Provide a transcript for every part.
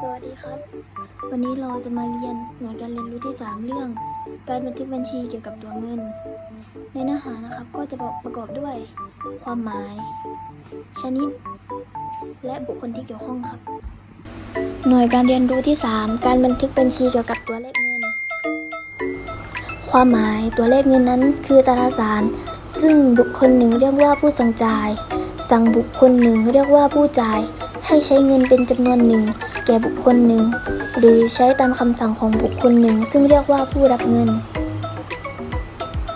สวัสดีครับ วันนี้เราจะมาเรียนหน่วยการเรียนรู้ที่ 3 เรื่อง การบันทึกบัญชีเกี่ยวกับตัวเงิน ในเนื้อหานะครับก็จะประกอบด้วย ความหมาย ชนิด และบุคคลที่เกี่ยวข้องครับ หน่วยการเรียนรู้ที่ 3 การบันทึกบัญชีเกี่ยวกับตัวเลขเงิน ความหมายตัวเลขเงินนั้น คือตราสาร ซึ่งบุคคลหนึ่งเรียกว่าผู้สั่งจ่าย สั่งบุคคลหนึ่งเรียกว่าผู้จ่าย ให้ใช้เงินเป็นจำนวนหนึ่ง แก่บุคคลหนึ่ง หรือใช้ตามคำสั่งของบุคคลหนึ่ง ซึ่งเรียกว่าผู้รับเงิน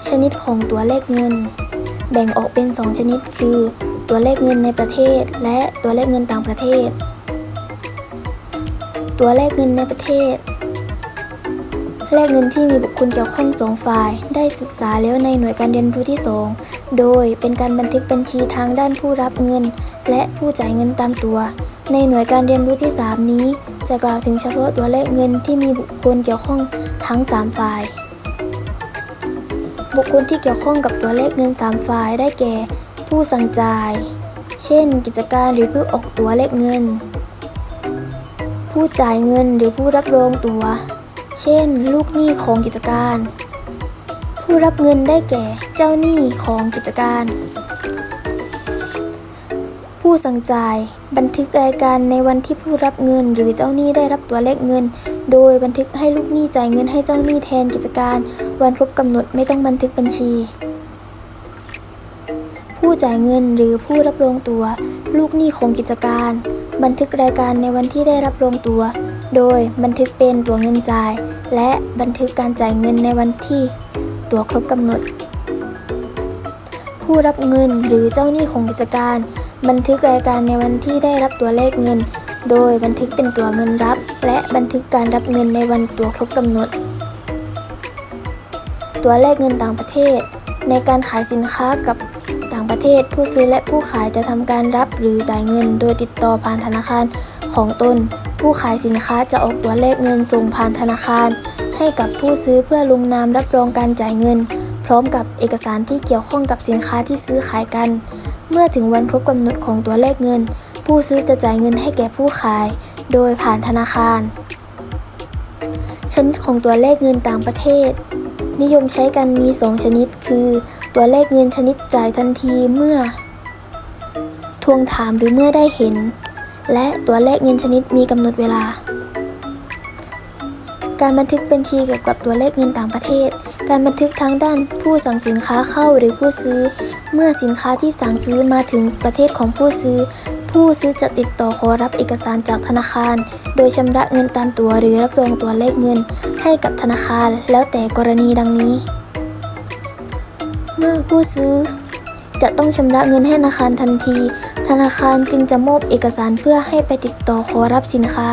ชนิดของตัวเลขเงิน แบ่งออกเป็น 2 ชนิดคือ ตัวเลขเงินในประเทศ และตัวเลขเงินต่างประเทศ ตัวเลขเงินในประเทศ เลขเงินที่มีบุคคลเกี่ยวข้องสองฝ่าย ได้ศึกษาแล้วในหน่วยการเรียนรู้ที่ 2 โดยเป็นการบันทึกบัญชีทางด้านผู้รับเงิน และผู้จ่ายเงินตามตัว ในหน่วยการเรียนรู้ที่ 3 นี้ จะกล่าวถึงเฉพาะตัวเลขเงินที่มีบุคคลเกี่ยวข้องทั้ง 3 ฝ่าย บุคคลที่เกี่ยวข้องกับตัวเลขเงิน 3 ฝ่ายได้แก่ ผู้สั่งจ่าย เช่น กิจการหรือผู้ออกตัวเลขเงิน ผู้จ่ายเงินหรือผู้รับรองตัว เช่น ลูกหนี้ของกิจการ ผู้รับเงินได้แก่เจ้าหนี้ของกิจการ ผู้สั่งจ่ายบันทึกรายการในวันที่ผู้รับเงิน หรือเจ้าหนี้ได้รับตัวเลขเงิน โดยบันทึกให้ลูกหนี้จ่ายเงินให้เจ้าหนี้แทนกิจการ วันครบกำหนดไม่ต้องบันทึกบัญชีผู้จ่ายเงินหรือผู้รับรองตัว ลูกหนี้ของกิจการ บันทึกรายการในวันที่ได้รับรองตัว โดยบันทึกเป็นตัวเงินจ่าย และบันทึกการจ่ายเงินในวันที่ตัวครบกำหนด ผู้รับเงินหรือเจ้าหนี้ของกิจการ บันทึกรายการในวันที่ได้รับตัวเลขเงิน โดยบันทึกเป็นตัวเงินรับ และบันทึกการรับเงินในวันตัวครบกำหนด ตัวเลขเงินต่างประเทศ ในการขายสินค้ากับต่างประเทศ ผู้ซื้อและผู้ขายจะทำการรับหรือจ่ายเงิน โดยติดต่อผ่านธนาคารของตน ผู้ขายสินค้าจะออกตัวเลขเงินส่งผ่านธนาคาร ให้กับผู้ซื้อเพื่อลงนามรับรองการจ่ายเงิน พร้อมกับเอกสารที่เกี่ยวข้องกับสินค้าที่ซื้อขายกัน เมื่อถึงวันครบกำหนดของตัวเลขเงิน ผู้ซื้อจะจ่ายเงินให้แก่ผู้ขาย โดยผ่านธนาคาร ชนิดของตัวเลขเงินต่างประเทศ นิยมใช้กันมี 2 ชนิด คือ ตัวเลขเงินชนิดจ่ายทันทีเมื่อ ทวงถามหรือเมื่อได้เห็น และตัวเลขเงินชนิดมีกำหนดเวลา การบันทึกบัญชีเกี่ยวกับตัวเลขเงินต่างประเทศ การบันทึกทั้งด้านผู้สั่งสินค้าเข้าหรือผู้ซื้อ เมื่อสินค้าที่สั่งซื้อมาถึงประเทศของผู้ซื้อ ผู้ซื้อจะติดต่อขอรับเอกสารจากธนาคาร โดยชำระเงินตามตัวหรือรับรองตัวเลขเงิน ให้กับธนาคารแล้วแต่กรณีดังนี้ เมื่อผู้ซื้อจะต้องชำระเงินให้ธนาคารทันที ธนาคารจึงจะมอบเอกสารเพื่อให้ไปติดต่อขอรับสินค้า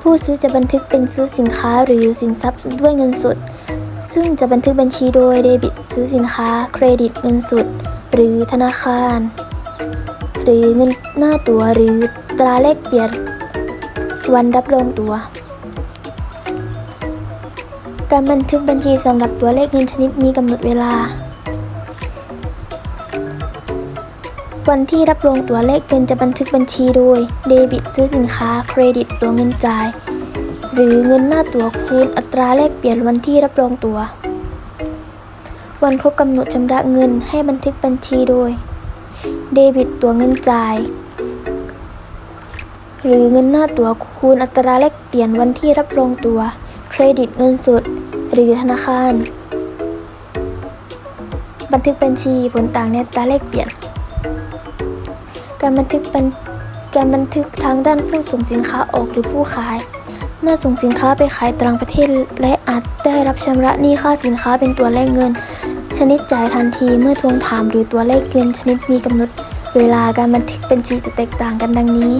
ผู้ซื้อจะบันทึกเป็นซื้อสินค้าหรือสินทรัพย์ด้วยเงินสด ซึ่งจะบันทึกบัญชีโดยเดบิตซื้อสินค้า เครดิตเงินสด หรือธนาคาร หรือเงินหน้าตั๋วหรือตราเลขเปลี่ยน วันรับรองตัวการบันทึกบัญชีสำหรับตัวเลขเงินชนิดมีกำหนดเวลา วันที่รับรองตัวเลขเงินจะบันทึกบัญชีโดย เดบิตซื้อสินค้า เครดิตตัวเงินจ่าย หรือเงินหน้าตั๋วคูณอัตราแลกเปลี่ยนวันที่รับรองตัว วันครบกำหนดชำระเงินให้บันทึกบัญชีโดย เดบิตตัวเงินจ่าย หรือเงินหน้าตั๋วคูณอัตราแลกเปลี่ยนวันที่รับรองตัว เครดิตเงินสด หรือธนาคาร บันทึกบัญชีผลต่างในอัตราแลกเปลี่ยน การบันทึกเป็นการบันทึกทางด้านผู้ส่งสินค้าออกหรือผู้ขาย เมื่อส่งสินค้าไปขายต่างประเทศ และอาจได้รับชำระหนี้ค่าสินค้าเป็นตัวเลขเงิน ชนิดจ่ายทันทีเมื่อทวงถามหรือตัวเลขเงินชนิดมีกำหนด เวลาการบันทึกบัญชีจะแตกต่างกันดังนี้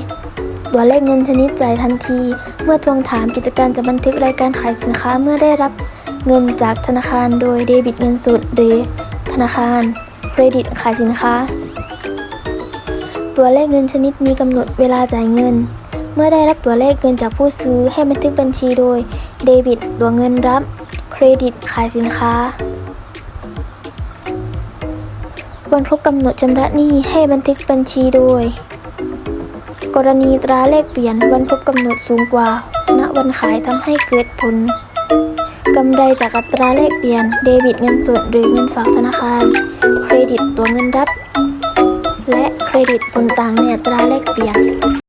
ตัวเลขเงินชนิดจ่ายทันที เมื่อทวงถามกิจการจะบันทึกรายการขายสินค้าเมื่อได้รับเงินจากธนาคารโดยเดบิตเงินสดหรือธนาคารเครดิตขายสินค้า ตัวเลขเงินชนิดมีกำหนดเวลาจ่ายเงิน เมื่อได้รับตัวเลขเงินจากผู้ซื้อให้บันทึกบัญชีโดยเดบิตตัวเงินรับ เครดิตขายสินค้า วันครบกำหนดชำระหนี้ให้บันทึกบัญชีโดย กรณีตราเลขเปลี่ยนวันครบกำหนดสูงกว่า ณวันขายทำให้เกิดผลกำไรจากอัตราเลขเปลี่ยน เดบิตเงินสดหรือเงินฝากธนาคาร เครดิตตัวเงินรับ และเครดิตบนตังเนี่ยตราแลกเปลี่ยน